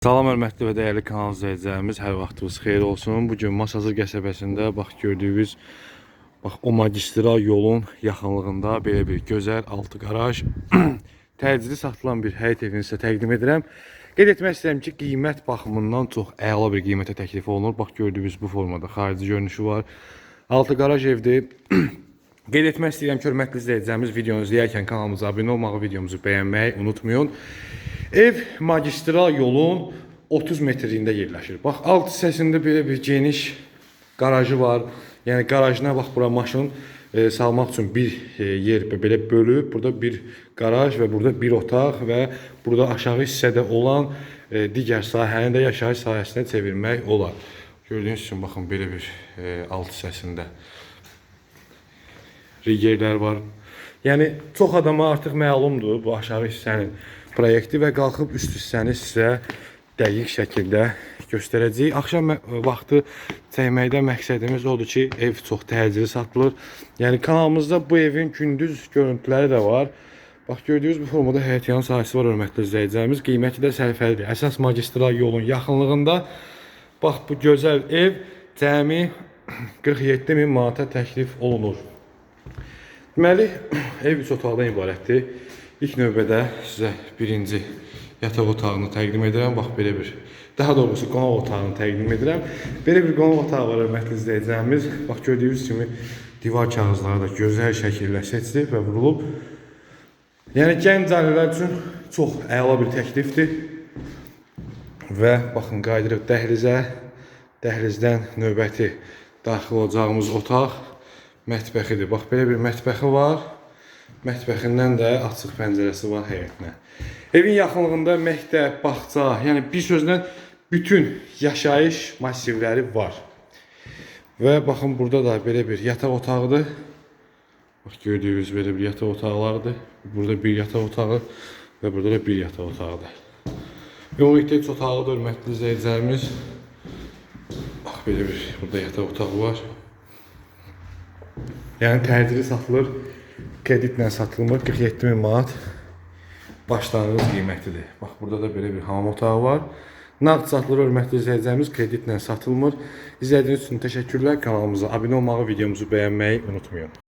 Salam hörmətli və dəyərli kanal izləyicilərimiz, hər vaxtınız xeyir olsun. Bu gün Masazır qəsəbəsində bax gördüyünüz bax o magistral yolun yaxınlığında belə bir gözəl altı qaraj təcili satılan bir həyət evini sizə təqdim edirəm. Qeyd etmək istəyirəm ki, qiymət baxımından çox əla bir qiymətə təklif olunur. Bax gördüyünüz bu formada xarici görünüşü var. Altı qaraj evdir. Qeyd etmək istəyirəm ki, hörmətli izləyicilərimiz videonu izləyərkən kanalımıza abunə olmağı, videomuzu bəyənməyi unutmayın. Ev magistral yolun 30 metrliyində yerləşir. Bax alt hissəsində belə bir geniş qarajı var. Yəni qarajına bax bura maşın e, salmaq üçün bir e, yer belə bölüb. Burada bir qaraj və burada bir otaq və burada aşağı hissədə olan e, digər sahəni də yaşayış sahəsinə çevirmək olar. Gördüyünüz kimi baxın belə bir e, alt hissəsində rigerlər var. Yəni çox adama artıq məlumdur bu aşağı hissənin proyekti və qalxıb üst hissəni sizə dəqiq şəkildə göstərəcəyik. Axşam vaxtı çəkməkdə məqsədimiz odur ki, ev çox təcili satılır. Yəni kanalımızda bu evin gündüz görüntüləri də var. Bax gördüyünüz bu formada həyətyan sahəsi var hörmətli izləyicilərimiz. Qiyməti də sərfəlidir. Əsas magistral yolun yaxınlığında bax bu gözəl ev cəmi 47 min manata təklif olunur. Deməli, ev üç otaqdan ibarətdir. İlk növbədə sizə birinci yataq otağını təqdim edirəm. Bax belə bir, daha doğrusu qonaq otağını təqdim edirəm. Belə bir qonaq otağı var hörmətli izləyicilərimiz. Bax gördüyünüz kimi divar kağızları da gözəl şəkildə seçilib və vurulub. Yəni gənc ailələr üçün çox əla bir təklifdir. Və baxın qayıdırıq dəhlizə. Dəhlizdən növbəti daxil olacağımız otaq mətbəxidir. Bax belə bir mətbəxi var. Mətbəxindən də açıq pəncərəsi var həyətinə. Evin yaxınlığında məktəb, bağça, yəni bir sözlə bütün yaşayış massivləri var. Və baxın burada da belə bir yataq otağıdır. Bax gördüyünüz belə bir yataq otaqlarıdır. Burada bir yataq otağı və burada da bir yataq otağıdır. Ümumilikdə üç otaqlıdır hörmətli izləyicilərimiz. Bax belə bir burada yataq otağı var. Yəni təcili satılır. Kreditlə satılmır. 47 min manat başlanğıc qiymətidir. Bax burada da belə bir hamam otağı var. Nağd satılır hörmətli izləyicilərimiz kreditlə satılmır. İzlədiyiniz üçün təşəkkürlər. Kanalımıza abunə olmağı, videomuzu bəyənməyi unutmayın.